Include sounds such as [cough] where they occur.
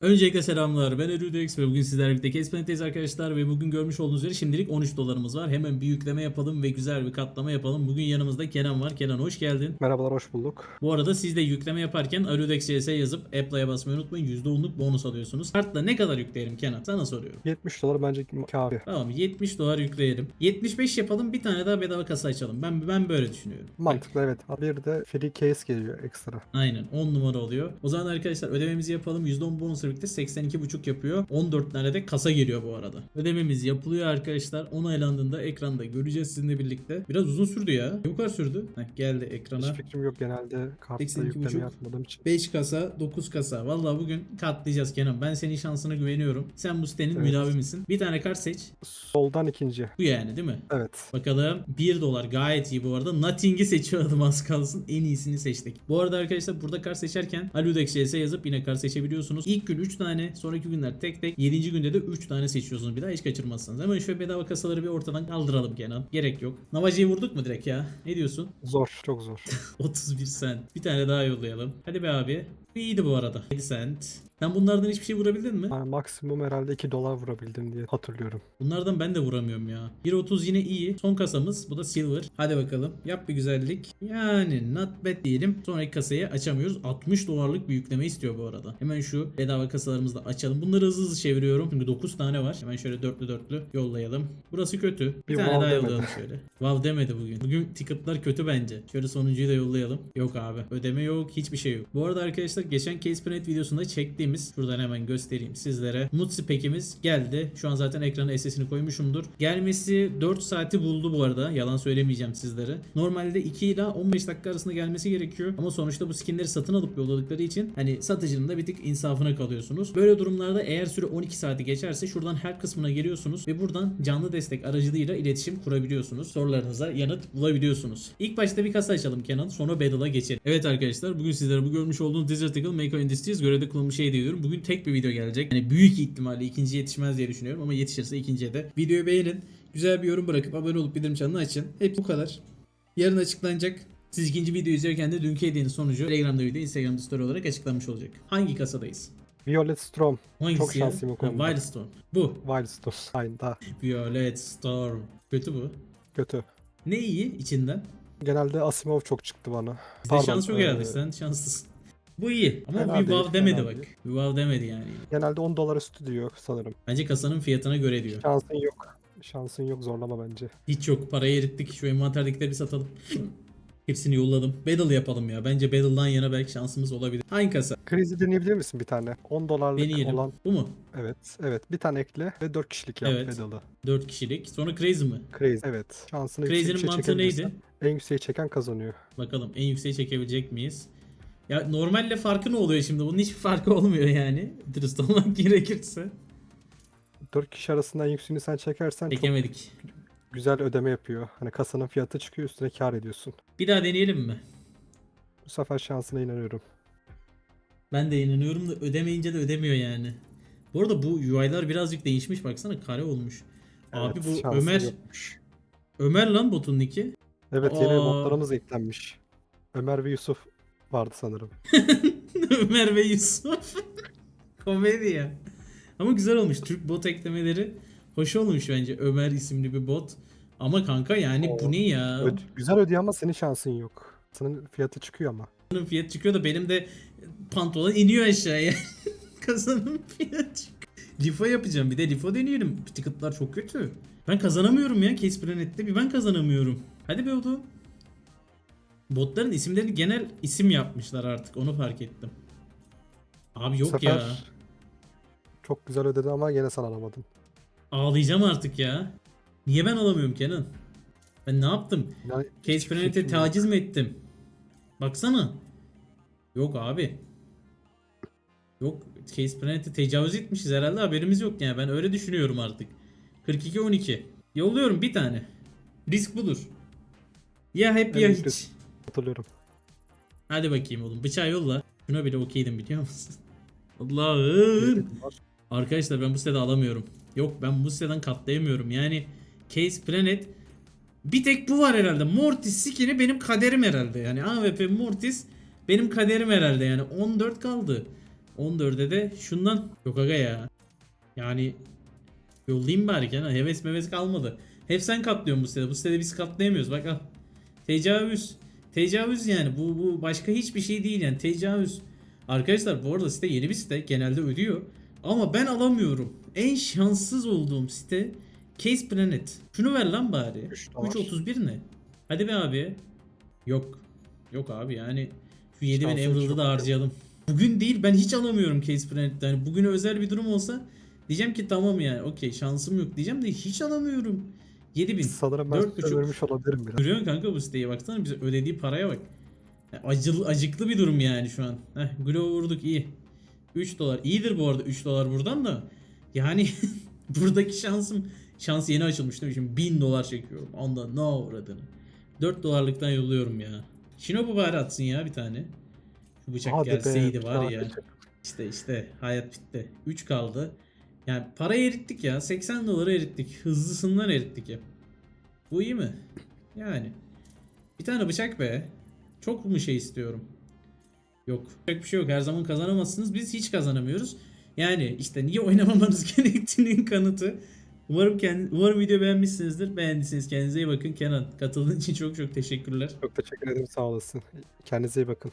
Öncelikle selamlar. Ben Erudex ve bugün sizlerle birlikte Kespenet'teyiz arkadaşlar ve bugün görmüş olduğunuz üzere şimdilik 13 dolarımız var. Hemen bir yükleme yapalım ve güzel bir katlama yapalım. Bugün yanımızda Kenan var. Kenan hoş geldin. Merhabalar, hoş bulduk. Bu arada siz de yükleme yaparken Arudex CS yazıp Apple'ya basmayı unutmayın. %10'luk bonus alıyorsunuz. Kartla ne kadar yükleyelim Kenan? Sana soruyorum. 70 dolar bence kafi. Tamam 70 dolar yükleyelim. 75 yapalım bir tane daha bedava kasa açalım. Ben ben böyle düşünüyorum. Mantıklı evet. Bir de free case geliyor ekstra. Aynen 10 numara oluyor. O zaman arkadaşlar ödememizi yapalım. %10 bonusla birlikte 82,5 yapıyor. 14 tane de kasa geliyor bu arada. Ödememiz yapılıyor arkadaşlar. Onaylandığında ekranda göreceğiz sizinle birlikte. Biraz uzun sürdü ya. Ne kadar sürdü? Heh, geldi ekrana. Hiç fikrim yok genelde kartta 82,5. yükleme yapmadığım için. 5 kasa, 9 kasa. Vallahi bugün katlayacağız Kenan. Ben senin şansına güveniyorum. Sen bu sitenin Evet. müdavimisin. Bir tane kart seç. Soldan ikinci. Bu yani değil mi? Evet. Bakalım 1 dolar gayet iyi bu arada. Nothing'i seçiyordum az kalsın. En iyisini seçtik. Bu arada arkadaşlar burada kart seçerken Aludex CS yazıp yine kart seçebiliyorsunuz. İlk gün 3 tane, sonraki günler tek tek. 7. günde de 3 tane seçiyorsunuz. Bir daha hiç kaçırmazsınız. Hemen şöyle bedava kasaları bir ortadan kaldıralım Kenan. Gerek yok. Navaji'yi vurduk mu direkt ya? Ne diyorsun? Zor, çok zor. [laughs] 31 cent. Bir tane daha yollayalım. Hadi be abi. İyiydi bu arada. 7 cent. Sen bunlardan hiçbir şey vurabildin mi? Yani maksimum herhalde 2 dolar vurabildim diye hatırlıyorum. Bunlardan ben de vuramıyorum ya. 1.30 yine iyi. Son kasamız. Bu da silver. Hadi bakalım. Yap bir güzellik. Yani not bad diyelim. Sonraki kasayı açamıyoruz. 60 dolarlık bir yükleme istiyor bu arada. Hemen şu bedava kasalarımızı da açalım. Bunları hızlı hızlı çeviriyorum. Çünkü 9 tane var. Hemen şöyle dörtlü dörtlü yollayalım. Burası kötü. Bir, Bir tane wow daha demedi. yollayalım şöyle. Wow demedi bugün. Bugün ticketlar kötü bence. Şöyle sonuncuyu da yollayalım. Yok abi. Ödeme yok. Hiçbir şey yok. Bu arada arkadaşlar geçen Case Planet videosunda çektiğimiz şuradan hemen göstereyim sizlere. Mutsi pekimiz geldi. Şu an zaten ekrana SS'ini koymuşumdur. Gelmesi 4 saati buldu bu arada. Yalan söylemeyeceğim sizlere. Normalde 2 ile 15 dakika arasında gelmesi gerekiyor. Ama sonuçta bu skinleri satın alıp yolladıkları için hani satıcının da bir tık insafına kalıyorsunuz. Böyle durumlarda eğer süre 12 saati geçerse şuradan her kısmına geliyorsunuz ve buradan canlı destek aracılığıyla iletişim kurabiliyorsunuz. Sorularınıza yanıt bulabiliyorsunuz. İlk başta bir kasa açalım Kenan sonra Battle'a geçelim. Evet arkadaşlar bugün sizlere bu görmüş olduğunuz Desert Eagle Mako Industries görevde kullanılmış şey diyorum. Bugün tek bir video gelecek. Yani büyük ihtimalle ikinci yetişmez diye düşünüyorum ama yetişirse ikinciye de. Videoyu beğenin. Güzel bir yorum bırakıp abone olup bildirim çanını açın. Hep bu kadar. Yarın açıklanacak. Siz ikinci videoyu izlerken de dünkü hediyenin sonucu Telegram'da video, Instagram'da story olarak açıklanmış olacak. Hangi kasadayız? Violet Storm. Hangisi Çok ya? şanslıyım o Ha, konuda. Wildstorm. Bu. Wildstorm. Aynen daha Violet Storm. Kötü bu. kötü. Ne iyi içinden? Genelde Asimov çok çıktı bana. Bizde şans yok herhalde sen şanslısın. Bu iyi ama Fena bir değil, wow demedi bak. değil. Bir wow demedi yani. Genelde 10 dolar üstü diyor sanırım. Bence kasanın fiyatına göre diyor. Şansın yok. Şansın yok zorlama bence. Hiç yok parayı erittik şu envanterdekileri bir satalım. [laughs] Hepsini yolladım. Battle yapalım ya. Bence Battle'dan yana belki şansımız olabilir. Hangi kasa? Krizi deneyebilir misin bir tane? 10 dolarlık Deneyelim. olan Bu mu? Evet, evet. Bir tane ekle ve 4 kişilik yap Evet. pedal'ı. 4 kişilik. Sonra Crazy mı? Crazy. Evet. Şansını Crazy'nin mantığı neydi? En yükseği çeken kazanıyor. Bakalım en yükseğe çekebilecek miyiz? Ya normalle farkı ne oluyor şimdi? Bunun hiçbir farkı olmuyor yani. Dürüst olmak [laughs] gerekirse. 4 kişi arasından yükseğini sen çekersen çok Çekemedik. güzel ödeme yapıyor. Hani kasanın fiyatı çıkıyor üstüne kar ediyorsun. Bir daha deneyelim mi? Bu sefer şansına inanıyorum. Ben de inanıyorum da ödemeyince de ödemiyor yani. Bu arada bu UI'lar birazcık değişmiş. Baksana kare olmuş. Abi Evet, bu şansın Ömer yokmuş. Ömer lan botun nicki. Evet yeni Aa. modlarımız eklenmiş. Ömer ve Yusuf vardı sanırım. [laughs] Ömer ve Yusuf. [laughs] Komedi ya. Ama güzel olmuş. Türk bot eklemeleri hoş olmuş bence. Ömer isimli bir bot. Ama kanka yani bu Oo. ne ya? Öd- güzel ödüyor ama senin şansın yok. Senin fiyatı çıkıyor ama. Kasanın fiyatı çıkıyor da benim de pantolon iniyor aşağıya. [laughs] Kasanın fiyatı çıkıyor. Lifo yapacağım. Bir de Lifo deneyelim. Ticket'lar çok kötü. Ben kazanamıyorum ya Case Planet'te. Bir ben kazanamıyorum. Hadi be oğlum. Botların isimlerini genel isim yapmışlar artık. Onu fark ettim. Abi Bu yok sefer ya. çok güzel ödedi ama gene sen alamadın. Ağlayacağım artık ya. Niye ben alamıyorum Kenan? Ben ne yaptım? Yani Case hiçbir Planet'e fikrim yok. taciz mi ettim? Baksana. Yok abi. Yok Case Planet'e tecavüz etmişiz herhalde haberimiz yok yani ben öyle düşünüyorum artık. 42-12. Yolluyorum bir tane. Risk budur. Ya hep ya En hiç. Hatırlıyorum. Hadi bakayım oğlum bıçağı yolla. Şuna bile okeydim biliyor musun? [laughs] Allah'ım. Arkadaşlar ben bu sitede alamıyorum. Yok ben bu siteden katlayamıyorum. Yani Case Planet bir tek bu var herhalde. Mortis skin'i benim kaderim herhalde. Yani AWP Mortis benim kaderim herhalde. Yani 14 kaldı. 14'e de şundan. Yok aga ya. Yani yollayayım bari Kenan. Heves meves kalmadı. Hep sen katlıyorsun bu sitede. Bu sitede biz katlayamıyoruz. Bak al. Tecavüz. Tecavüz yani. Bu, bu başka hiçbir şey değil yani. Tecavüz. Arkadaşlar bu arada site yeni bir site. Genelde ödüyor. Ama ben alamıyorum. En şanssız olduğum site Case Planet. Şunu ver lan bari. Üç dolar. 3.31 ne? Hadi be abi. Yok. Yok abi yani şu 7000 Şansın Emerald'ı da harcayalım. Bugün değil ben hiç alamıyorum Case Planet'ten. Yani bugüne özel bir durum olsa diyeceğim ki tamam yani okey şansım yok diyeceğim de hiç alamıyorum. 7000. Sanırım ben Dört size buçuk. vermiş olabilirim biraz. Görüyorsun kanka bu siteyi baksana bize ödediği paraya bak. Yani acılı, acıklı bir durum yani şu an. Heh, Glow vurduk iyi. 3 dolar. İyidir bu arada 3 dolar buradan da. Yani [laughs] buradaki şansım şans yeni açılmış değil mi? Şimdi 1000 dolar çekiyorum. Onda ne uğradığını. 4 dolarlıktan yolluyorum ya. Shinobu bari atsın ya bir tane. Şu bıçak Hadi be, gelseydi bir var ya. bıçak. İşte işte hayat bitti. 3 kaldı. Yani para erittik ya. 80 doları erittik. Hızlısından erittik ya. Bu iyi mi? Yani. Bir tane bıçak be. Çok mu şey istiyorum? Yok. Çok bir şey yok. Her zaman kazanamazsınız. Biz hiç kazanamıyoruz. Yani işte niye oynamamanız [laughs] gerektiğinin kanıtı. Umarım kendi, umarım video beğenmişsinizdir. Beğendiyseniz kendinize iyi bakın. Kenan katıldığın için çok çok teşekkürler. Çok teşekkür ederim sağ olasın. Kendinize iyi bakın.